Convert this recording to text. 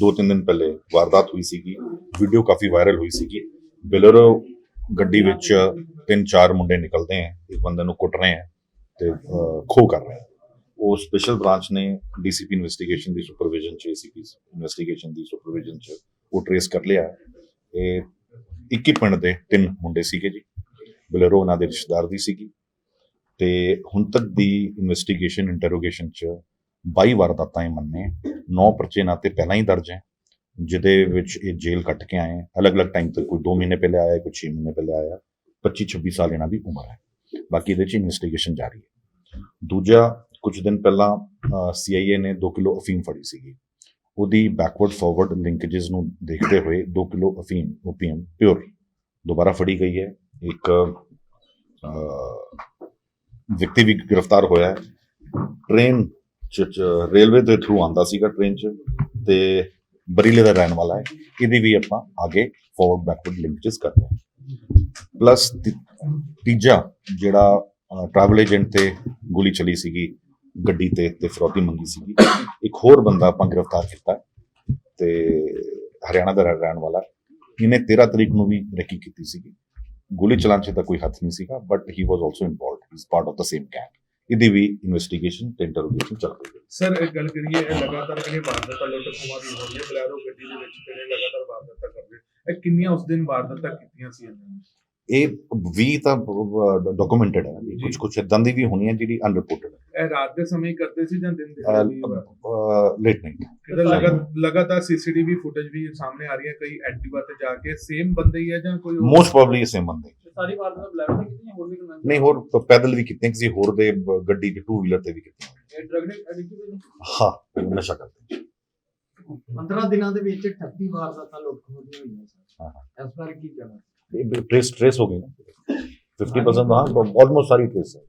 ਦੋ ਤਿੰਨ ਦਿਨ ਪਹਿਲੇ ਵਾਰਦਾਤ ਹੋਈ ਸੀਗੀ ਵੀਡੀਓ ਕਾਫੀ ਵਾਇਰਲ ਹੋਈ ਸੀਗੀ। ਬਿਲਰੋ ਗੱਡੀ ਵਿੱਚ ਤਿੰਨ ਚਾਰ ਮੁੰਡੇ ਨਿਕਲਦੇ ਆ ਇੱਕ ਬੰਦੇ ਨੂੰ ਕੁੱਟ ਰਹੇ ਆ ਤੇ ਅਹ, ਖੋਹ ਕਰ ਰਹੇ ਆ ਉਹ ਸਪੈਸ਼ਲ ਬ੍ਰਾਂਚ ਨੇ ਡੀਸੀਪੀ ਇਨਵੈਸਟੀਗੇਸ਼ਨ ਦੀ ਸੁਪਰਵਿਜ਼ਨ ਚ ਏਸੀਪੀ ਇਨਵੈਸਟੀਗੇਸ਼ਨ ਦੀ ਸੁਪਰਵਿਜ਼ਨ ਚ ਉਹ ਟਰੇਸ ਕਰ ਲਿਆ ਇਹ 21 ਪਿੰਡ ਦੇ ਤਿੰਨ ਮੁੰਡੇ ਸੀਗੇ ਜੀ। ਬਿਲਰੋ ਉਹਨਾਂ ਦੇ ਰਿਸ਼ਤੇਦਾਰ ਦੀ ਸੀਗੀ ਤੇ ਹੁਣ ਤੱਕ ਦੀ ਇਨਵੈਸਟੀਗੇਸ਼ਨ ਇੰਟਰੋਗੇਸ਼ਨ ਚ 22 ਵਾਰਦਾਤਾਂ ਇਹ ਮੰਨੇ 9 ਪਰਚੇ ਨਾ ਤੇ ਪਹਿਲਾਂ ਹੀ ਦਰਜ ਹੈ। ਜਿਹਦੇ ਵਿੱਚ ਇਹ ਜੇਲ੍ਹ ਕੱਟ ਕੇ ਆਏ ਅਲੱਗ-ਅਲੱਗ ਟਾਈਮ ਤੇ ਕੋਈ 2 ਮਹੀਨੇ ਪਹਿਲੇ ਆਇਆ, ਕੋਈ 6 ਮਹੀਨੇ ਪਹਿਲੇ ਆਇਆ। 25 26 ਸਾਲ ਇਹਨਾਂ ਦੀ ਉਮਰ ਹੈ। ਬਾਕੀ ਇਹਦੇ ਚ ਇਨਵੈਸਟੀਗੇਸ਼ਨ ਜਾਰੀ ਹੈ। ਦੂਜਾ, ਕੁਝ ਦਿਨ ਪਹਿਲਾਂ ਸੀਆਈਏ ਨੇ 2 ਕਿਲੋ ਅਫੀਮ ਫੜੀ ਸੀਗੀ। ਉਹਦੀ ਬੈਕਵਰਡ ਫਾਰਵਰਡ ਲਿੰਕੇजेस ਨੂੰ ਦੇਖਦੇ ਹੋਏ 2 ਕਿਲੋ ਅਫੀਮ ਓਪੀਐਮ ਪਿਓਰ ਦੁਬਾਰਾ ਫੜੀ ਗਈ ਹੈ। ਇੱਕ ਵਿਅਕਤੀ ਵੀ ਗ੍ਰਿਫਤਾਰ ਹੋਇਆ ਹੈ। ਟ੍ਰੇਨ ਰੇਲਵੇ ਦੇ ਥਰੂ ਆਂਦਾ ਸੀਗਾ ਟ੍ਰੇਨ ਚ ਤੇ ਬਰੀਲੇ ਦਾ ਰਹਿਣ ਵਾਲਾ ਹੈ। ਇਹਦੀ ਵੀ ਆਪਾਂ ਅੱਗੇ ਫੋਰਵਰਡ ਬੈਕਵਰਡ ਲਿੰਕੇजेस ਕਰਦੇ ਹਾਂ। ਪਲੱਸ ਤੀਜਾ ਜਿਹੜਾ ਟਰੈਵਲ ਏਜੰਟ ਤੇ ਗੋਲੀ ਚਲੀ ਸੀਗੀ, ਗੱਡੀ ਤੇ ਤੇ ਫਰੋਤੀ ਮੰਗੀ ਸੀਗੀ। ਇੱਕ ਹੋਰ ਬੰਦਾ ਆਪਾਂ ਗ੍ਰਿਫਤਾਰ ਕੀਤਾ ਹੈ ਤੇ ਹਰਿਆਣਾ ਦਾ ਰਹਿਣ ਵਾਲਾ ਇਹਨੇ 13 ਤਰੀਕ ਨੂੰ ਵੀ ਰੇਕੀ ਕੀਤੀ ਸੀਗੀ। ਗੋਲੀ ਚਲਾਉਣ 'ਚ ਤਾਂ ਕੋਈ ਹੱਥ ਨਹੀਂ ਸੀਗਾ but he was also involved he part of the same gang ਇਹਦੀ ਵੀ ਇਨਵੈਸਟੀਗੇਸ਼ਨ ਤੇ ਇੰਟਰੋਗੇਸ਼ਨ ਚੱਲ ਰਹੀ ਹੈ। ਸਰ ਇੱਕ ਗੱਲ ਕਰੀਏ ਇਹ ਲਗਾਤਾਰ ਇਹ ਵਾਰਦਾਤਾਂ ਲੁੱਟ ਖੋਹਾਂ ਦੀ ਹੋ ਰਹੀ ਹੈ ਬਲੈਰੋ ਗੱਡੀ ਦੇ ਵਿੱਚ ਕਿਹੜੇ ਲਗਾਤਾਰ ਵਾਰਦਾਤਾਂ ਕਰ ਰਹੇ ਇਹ ਕਿੰਨੀਆਂ ਉਸ ਦਿਨ ਵਾਰਦਾਤਾਂ ਕੀਤੀਆਂ ਸੀ ਇਹਨਾਂ ਨੇ? ਇਹ ਵੀ ਤਾਂ ਡਾਕੂਮੈਂਟਡ ਹੈ। ਕੁਝ ਕੁਝ ਇਦਾਂ ਦੀ ਵੀ ਹੋਣੀ ਹੈ ਜਿਹੜੀ ਅਨਰਿਪੋਰਟਡ ਇਹ ਰਾਤ ਦੇ ਸਮੇਂ ਹੀ ਕਰਦੇ ਸੀ ਜਾਂ ਦਿਨ ਦੇ ਹੈ? ਲੇਟ ਨਾਈਟ ਲਗਾਤਾਰ ਸੀਸੀਟੀਵੀ ਫੁਟੇਜ ਵੀ ਸਾਹਮਣੇ ਆ ਰਹੀ ਹੈ ਕਈ ਐਕਟਿਵਾ ਤੇ ਜਾ ਕੇ ਸੇਮ ਬੰਦੇ ਹੀ ਹੈ ਜਾਂ ਕੋਈ? ਮੋਸਟ ਪ੍ਰੋਬਬਲੀ ਸੇਮ ਬੰਦੇ ਸਾਰੀ ਵਾਰਦਾਤਾਂ ਬਲੈਕ ਨੇ ਕੀਤੀਆਂ ਹੋਰ ਵੀ ਕਰਨਾ ਨਹੀਂ ਹੋਰ ਪੈਦਲ ਵੀ ਕੀਤੀਆਂ ਕਿਸੇ ਹੋਰ ਦੇ ਬ- ਗੱਡੀ ਤੇ ਟੂ ਵੀਲਰ ਤੇ ਵੀ ਕੀਤੀਆਂ। ਇਹ ਡਰਗ ਐਡਿਕਟਿਵ ਨੇ ਹਾਂ ਨਸ਼ਾ ਕਰਦੇ 15 ਦਿਨਾਂ ਦੇ ਵਿੱਚ 38 ਵਾਰਦਾਤਾਂ ਲੁੱਟ ਖੋਹ ਦੀਆਂ ਹੋਈਆਂ ਸਰ ਹਾਂ ਇਸ ਬਾਰੇ ਕੀ ਕਹਿਣਾ? ਇਹ ਟ੍ਰੇਸ ਟ੍ਰੇਸ ਹੋ ਗਈ ਨਾ। 50% ਹਾਂ ਆਲਮੋਸਟ ਸਾਰੀ ਟ੍ਰੇਸ ਹੈ।